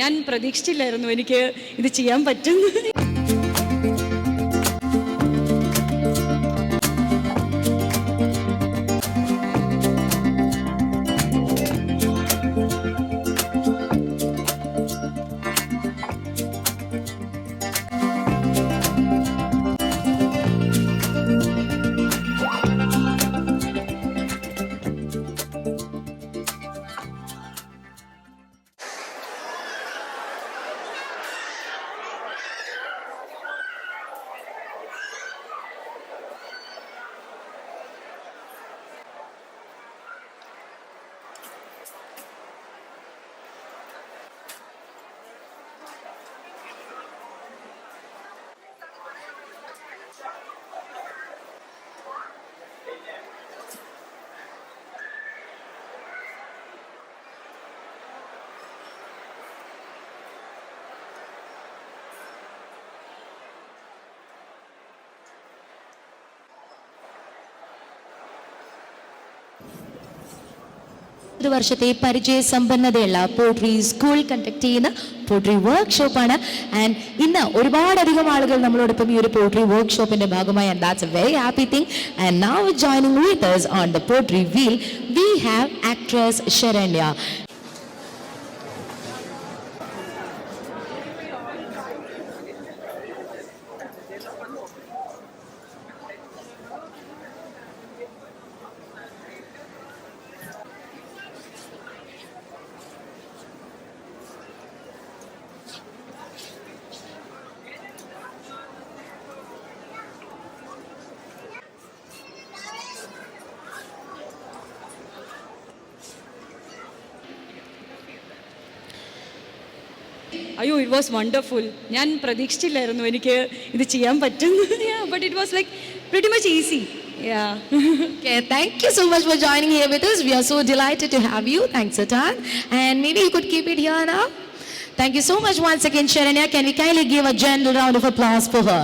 ഞാൻ പ്രതീക്ഷിച്ചില്ലായിരുന്നു എനിക്ക് ഇത് ചെയ്യാൻ പറ്റും. ഒരു വർഷത്തെ പരിചയ സമ്പന്നതയുള്ള പോട്രി സ്കൂൾ കണ്ടക്ട് ചെയ്യുന്ന പോട്രി വർക്ക്ഷോപ്പാണ് ആൻഡ് ഇന്ന് ഒരുപാടധികം ആളുകൾ നമ്മളോടൊപ്പം ഈ ഒരു പോട്രി വർക്ക്ഷോപ്പിന്റെ ഭാഗമായി and that's a very happy thing and now joining with on the pottery wheel we have actress Saranya അയ്യോ ഇറ്റ് വാസ് വണ്ടർഫുൾ ഞാൻ പ്രതീക്ഷിച്ചില്ലായിരുന്നു എനിക്ക് ഇത് ചെയ്യാൻ പറ്റും but it was like very much easy yeah Okay, thank you so much for joining here with us. We are so delighted to have you. Thanks a ton. And maybe you could keep it here now. Thank you so much once again, Sharanya. Can we kindly give a gentle round of applause for her?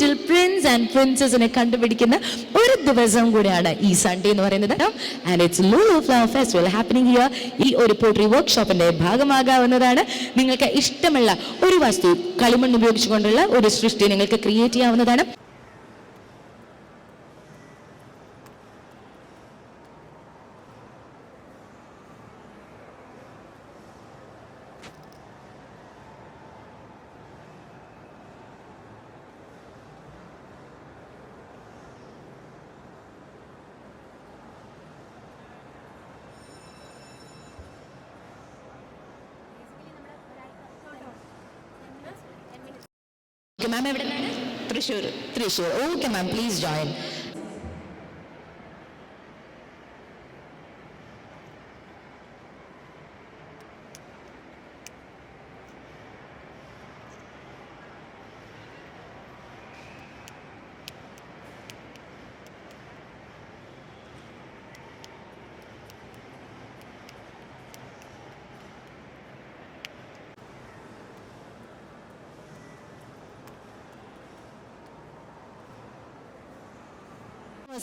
Little prince and പ്രിൻസസിനെ കണ്ടുപിടിക്കുന്ന ഒരു ദിവസം കൂടിയാണ് ഈ Sunday എന്ന് പറയുന്നത്. And it's Lulu flower festival happening here ഈ ഒരു pottery വർക്ക്ഷോപ്പിന്റെ ഭാഗമാകാവുന്നതാണ്. നിങ്ങൾക്ക് ഇഷ്ടമുള്ള ഒരു വസ്തു കളിമണ്ണ് ഉപയോഗിച്ചുകൊണ്ടുള്ള ഒരു സൃഷ്ടി നിങ്ങൾക്ക് ക്രിയേറ്റ് ചെയ്യാവുന്നതാണ്. മാം എവിടെ Thrissur. Thrissur. Okay ma'am please join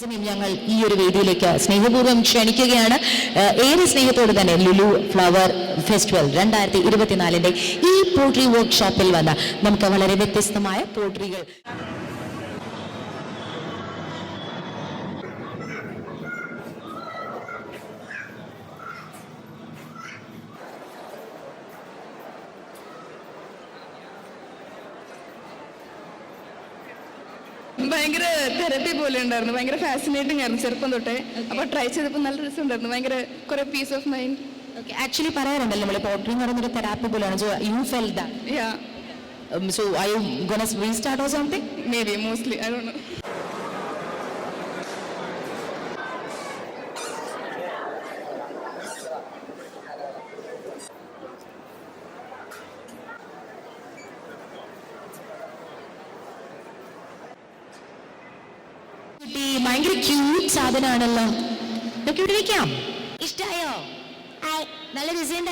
സമയം ഞങ്ങൾ ഈ ഒരു വേദിയിലേക്ക് സ്നേഹപൂർവം ക്ഷണിക്കുകയാണ്. ഏറെ സ്നേഹത്തോട് തന്നെ ലുലു ഫ്ലവർ ഫെസ്റ്റിവൽ രണ്ടായിരത്തി ഇരുപത്തിനാലിന്റെ ഈ പോട്രി വർക്ക്ഷോപ്പിൽ വന്ന നമുക്ക് വളരെ വ്യത്യസ്തമായ പോട്രികൾ ഭയങ്കര തെറപ്പി പോലെ ഉണ്ടായിരുന്നു. ഭയങ്കര ഫാസിനേറ്റിംഗ് ആയിരുന്നു ചെറുപ്പം തൊട്ടേ. അപ്പൊ ട്രൈ ചെയ്തപ്പോൾ നല്ല രസം ഉണ്ടായിരുന്നു. ഭയങ്കര കുറെ പീസ് ഓഫ് മൈൻഡ് ആക്ച്വലി പറയാറുണ്ടല്ലോ നമ്മൾ പോട്ടറി എന്ന് പറയുന്ന ഒരു തെറാപ്പി പോലെയാണ്. So you fell that yeah so I you gonna restart or something maybe mostly I don't know ഭയങ്കര ക്യൂട്ട് സാധനമാണല്ലോ ഇതൊക്കെ ഇവിടെ വെക്കാം. ഇഷ്ടായോ? നല്ല റിസൾട്ട്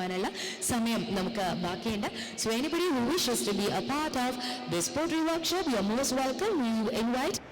ആയിരുന്നോ സമയം നമുക്ക് ബാക്കിയുണ്ട്. So anybody who wishes to be a part of this poetry workshop you are most welcome we invite